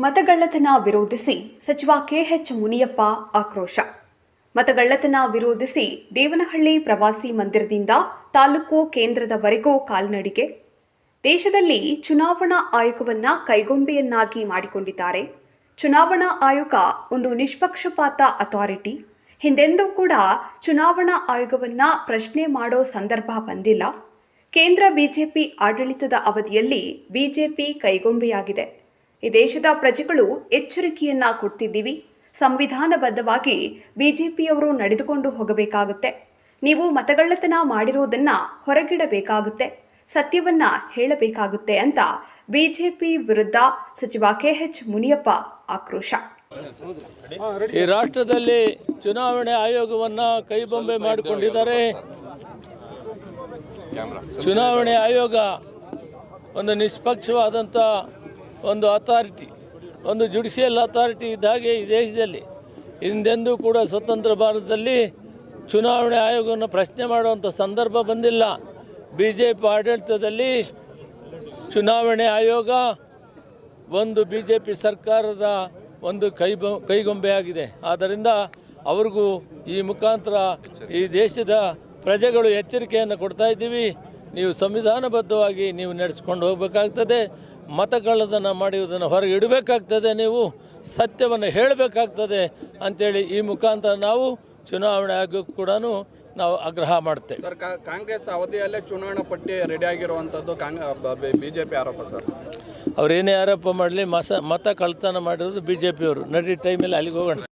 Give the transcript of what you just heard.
ಮತಗಳ್ಳತನ ವಿರೋಧಿಸಿ ಸಚಿವ ಕೆಎಚ್ ಮುನಿಯಪ್ಪ ಆಕ್ರೋಶ. ಮತಗಳ್ಳತನ ವಿರೋಧಿಸಿ ದೇವನಹಳ್ಳಿ ಪ್ರವಾಸಿ ಮಂದಿರದಿಂದ ತಾಲೂಕು ಕೇಂದ್ರದವರೆಗೂ ಕಾಲ್ನಡಿಗೆ. ದೇಶದಲ್ಲಿ ಚುನಾವಣಾ ಆಯೋಗವನ್ನ ಕೈಗೊಂಬೆಯನ್ನಾಗಿ ಮಾಡಿಕೊಂಡಿದ್ದಾರೆ. ಚುನಾವಣಾ ಆಯೋಗ ಒಂದು ನಿಷ್ಪಕ್ಷಪಾತ ಅಥಾರಿಟಿ. ಹಿಂದೆಂದೂ ಕೂಡ ಚುನಾವಣಾ ಆಯೋಗವನ್ನ ಪ್ರಶ್ನೆ ಮಾಡೋ ಸಂದರ್ಭ ಬಂದಿಲ್ಲ. ಕೇಂದ್ರ ಬಿಜೆಪಿ ಆಡಳಿತದ ಅವಧಿಯಲ್ಲಿ ಬಿಜೆಪಿ ಕೈಗೊಂಬೆಯಾಗಿದೆ. ಈ ದೇಶದ ಪ್ರಜೆಗಳು ಎಚ್ಚರಿಕೆಯನ್ನ ಕೊಡ್ತಿದ್ದೀವಿ. ಸಂವಿಧಾನಬದ್ಧವಾಗಿ ಬಿಜೆಪಿಯವರು ನಡೆದುಕೊಂಡು ಹೋಗಬೇಕಾಗುತ್ತೆ. ನೀವು ಮತಗಳ್ಳತನ ಮಾಡಿರೋದನ್ನ ಹೊರಗಿಡಬೇಕಾಗುತ್ತೆ. ಸತ್ಯವನ್ನ ಹೇಳಬೇಕಾಗುತ್ತೆ ಅಂತ ಬಿಜೆಪಿ ವಿರುದ್ಧ ಸಚಿವ ಕೆಎಚ್ ಮುನಿಯಪ್ಪ ಆಕ್ರೋಶ. ಈ ರಾಷ್ಟ್ರದಲ್ಲಿ ಚುನಾವಣೆ ಆಯೋಗವನ್ನು ಕೈಬೊಂಬೆ ಮಾಡಿಕೊಂಡಿದ್ದಾರೆ. ಚುನಾವಣೆ ಆಯೋಗ ಒಂದು ನಿಷ್ಪಕ್ಷವಾದಂಥ ಒಂದು ಅಥಾರಿಟಿ ಒಂದು ಜುಡಿಷಿಯಲ್ ಅಥಾರಿಟಿ ಇದ್ದ ಹಾಗೆ ಈ ದೇಶದಲ್ಲಿ. ಹಿಂದೆಂದೂ ಕೂಡ ಸ್ವತಂತ್ರ ಭಾರತದಲ್ಲಿ ಚುನಾವಣೆ ಆಯೋಗವನ್ನು ಪ್ರಶ್ನೆ ಮಾಡುವಂಥ ಸಂದರ್ಭ ಬಂದಿಲ್ಲ. ಬಿ ಜೆ ಪಿ ಆಡಳಿತದಲ್ಲಿ ಚುನಾವಣೆ ಆಯೋಗ ಒಂದು ಬಿ ಜೆ ಪಿ ಸರ್ಕಾರದ ಒಂದು ಕೈ ಕೈಗೊಂಬೆಯಾಗಿದೆ. ಆದ್ದರಿಂದ ಅವ್ರಿಗೂ ಈ ಮುಖಾಂತರ ಈ ದೇಶದ ಪ್ರಜೆಗಳು ಎಚ್ಚರಿಕೆಯನ್ನು ಕೊಡ್ತಾ ಇದ್ದೀವಿ. ನೀವು ಸಂವಿಧಾನಬದ್ಧವಾಗಿ ನೀವು ನಡೆಸ್ಕೊಂಡು ಹೋಗಬೇಕಾಗ್ತದೆ ಮತಗಳದನ್ನು ಮಾಡುವುದನ್ನು ಹೊರಗೆ ಇಡಬೇಕಾಗ್ತದೆ ನೀವು ಸತ್ಯವನ್ನು ಹೇಳಬೇಕಾಗ್ತದೆ ಅಂಥೇಳಿ ಈ ಮುಖಾಂತರ ನಾವು ಚುನಾವಣೆ ಆಯೋಗಕ್ಕೂ ಕೂಡ ನಾವು ಆಗ್ರಹ ಮಾಡ್ತೇವೆ. ಸರ್ ಕಾಂಗ್ರೆಸ್ ಅವಧಿಯಲ್ಲೇ ಚುನಾವಣಾ ಪಟ್ಟಿ ರೆಡಿ ಆಗಿರುವಂಥದ್ದು ಬಿಜೆಪಿ ಆರೋಪ ಸರ್. ಅವ್ರೇನೇ ಆರೋಪ ಮಾಡಲಿ ಮಸ ಮತ ಕಳ್ತನ ಮಾಡಿರೋದು ಬಿ ಜೆ ಪಿಯವರು ನಡಿ ಟೈಮಲ್ಲಿ ಅಲ್ಲಿಗೆ ಹೋಗೋಣ.